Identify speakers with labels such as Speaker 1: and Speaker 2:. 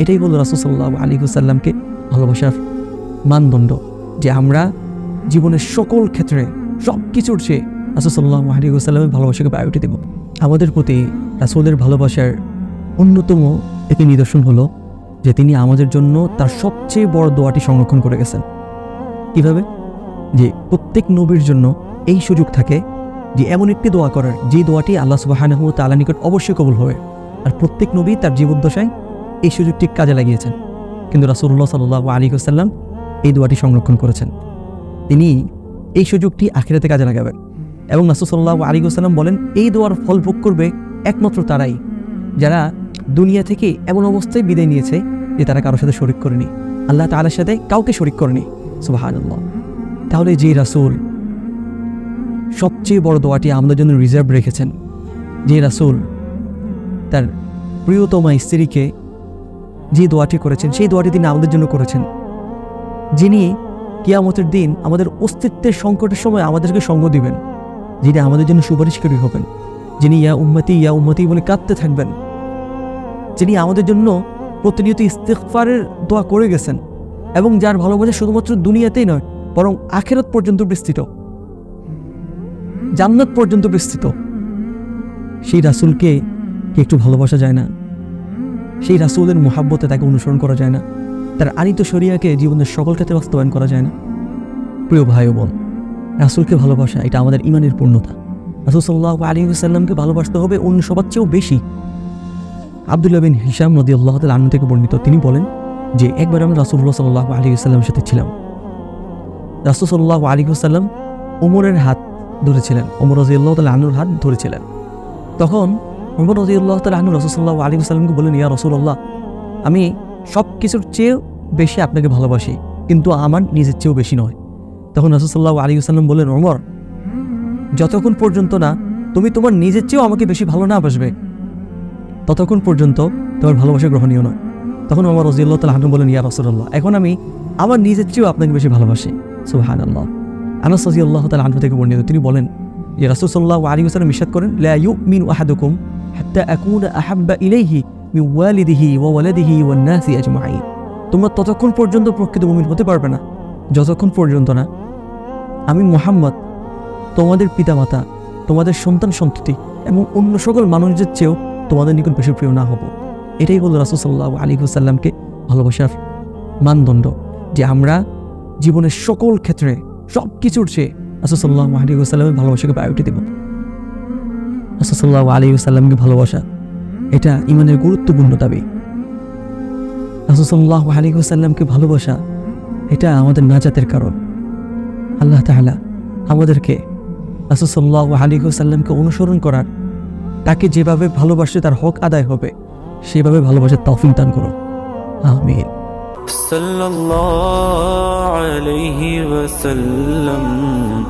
Speaker 1: এটাই বলল রাসুসাল্লাহ আলী হুসাল্লামকে ভালোবাসার মানদণ্ড যে আমরা জীবনের সকল ক্ষেত্রে সব কিছুর চেয়ে রাসুসাল্লাহ আলী হুসাল্লামের ভালোবাসাকে প্রায়োরিটি দেব। আমাদের প্রতি রাসুলের ভালোবাসার অন্যতম একটি নিদর্শন হলো যে তিনি আমাদের জন্য তার সবচেয়ে বড় দোয়াটি সংরক্ষণ করে গেছেন। কীভাবে? যে প্রত্যেক নবীর জন্য এই সুযোগ থাকে যে এমন একটি দোয়া করার, যে দোয়াটি আল্লাহ সুবাহানহু তালা নিকট অবশ্যই কবুল হবে। আর প্রত্যেক নবী তার জীবদ্দশায় এই সুযোগটি কাজে লাগিয়েছেন। কিন্তু রাসুল্লাহ সাল্লাহ আলী এই দোয়াটি সংরক্ষণ করেছেন। তিনি এই সুযোগটি আখিরাতে কাজে লাগাবেন। এবং রাসুসাল্লাহ আলী বলেন, এই দোয়ার ফল ভোগ করবে একমাত্র তারাই। যারা দুনিয়া থেকে এমন অবস্থায় বিদায় নিয়েছে যে তারা কারোর সাথে শরিক করেনি। আল্লাহ তালার সাথে কাউকে শরিক করেনি। সুবাহান তাহলে যে রাসুল সবচেয়ে বড় দোয়াটি আমাদের জন্য রিজার্ভ রেখেছেন যে রাসুল তার প্রিয়তমা স্ত্রীকে যে দোয়াটি করেছেন, সেই দোয়াটি তিনি আমাদের জন্য করেছেন। যিনি কিয়ামতের দিন আমাদের অস্তিত্বের সংকটের সময় আমাদেরকে সঙ্গ দিবেন, যিনি আমাদের জন্য সুপারিশকারী হবেন, যিনি ইয়া উম্মতি ইয়া উম্মতি বলে কাঁদতে থাকবেন, যিনি আমাদের জন্য প্রতিনিয়ত ইস্তেকফারের দোয়া করে গেছেন, এবং যার ভালোবাসা শুধুমাত্র দুনিয়াতেই নয়, বরং আখেরাত পর্যন্ত বিস্তৃত, জান্নাত পর্যন্ত বিস্তৃত। সেই রাসুলকে একটু ভালোবাসা যায় না? সেই রাসুলের মোহাব্বতে তাকে অনুসরণ করা যায় না। তার আনিত শরিয়াকে জীবনের সকল ক্ষেত্রে বাস্তবায়ন করা যায় না। প্রিয় ভাই ও বোন, রাসুলকে ভালোবাসা, এটা আমাদের ইমানের পূর্ণতা। রাসুল সাল্লাহ আলী ভালোবাসতে হবে অন্য সবার চেয়েও বেশি। আবদুল্লাহ বিন হিসাম নদী আল্লাহ আনু থেকে বর্ণিত তিনি বলেন যে, একবার আমি রাসুল্লাহ সাল্লাহ আলী সাথে ছিলাম। রাসুল সাল্লাহ আলী ওমরের হাত ধরেছিলেন ওমর রাজিউল্লাহ তাল আনুর হাত ধরেছিলেন। তখন ওমর রাজিউল্লাহ তাল আনু রসুল্লাহ আলী সাল্লামকে বলেন ইয়া রসুল্লাহ আমি সব কিছুর চেয়েও বেশি আপনাকে ভালোবাসি, কিন্তু আমার নিজের চেয়েও বেশি নয়। তখন রসুল্লাহ আলী সাল্লাম বললেন ওমর যতক্ষণ পর্যন্ত না তুমি তোমার নিজের চেয়েও আমাকে বেশি ভালো না বাসবে, ততক্ষণ পর্যন্ত তোমার ভালোবাসা গ্রহণীয় নয়। তখন আমার রাজিউল্লাহ তাল আনু বলেন ইয়া রসুল্লাহ এখন আমি আমার নিজের চেয়েও আপনাকে বেশি ভালোবাসি। সুহান আল্লাহ আনাস রাজি আল্লাহ তাল আনহু থেকে বর্ণিত, তিনি বলেন যে রাসুল সাল্লাহ আলী ওসালাম ইসাদ করেন, লা ইউমিনু আহাদুকুম হাত্তা আকুনা আহাব্বা ইলাইহি মিন ওয়ালিদিহি ওয়া ওয়ালাদিহি ওয়ান তোমরা ততক্ষণ পর্যন্ত প্রকৃত মুমিন হতে পারবে না। যতক্ষণ পর্যন্ত না। আমি মোহাম্মদ, তোমাদের পিতামাতা, তোমাদের সন্তান সন্ততি এবং অন্য সকল মানুষদের চেয়েও তোমাদের নিকট বেশি প্রিয় না হব। এটাই হলো রাসুল সাল্লাহ আলী ভালোবাসার মানদণ্ড, যে আমরা জীবনের সকল ক্ষেত্রে সব কিছুর চেয়ে রাসুসাল্লাহ আলী সাল্লামের ভালোবাসাকে প্রায়োরিটি দেব। রসসল্লাহ আলী সাল্লামকে ভালোবাসা। এটা ইমানের গুরুত্বপূর্ণ দাবি। রসসল্লাহ আলী সাল্লামকে ভালোবাসা, এটা আমাদের নাজাতের কারণ। আল্লাহ তাহলা আমাদেরকে রাসুসল্লাহ আলী সাল্লামকে অনুসরণ করার, তাকে যেভাবে ভালোবাসে তার হক আদায় হবে, সেভাবে ভালোবাসার তফিক দান করো আমিন।
Speaker 2: সাল্লাল্লাহু আলাইহি ওয়াসাল্লাম।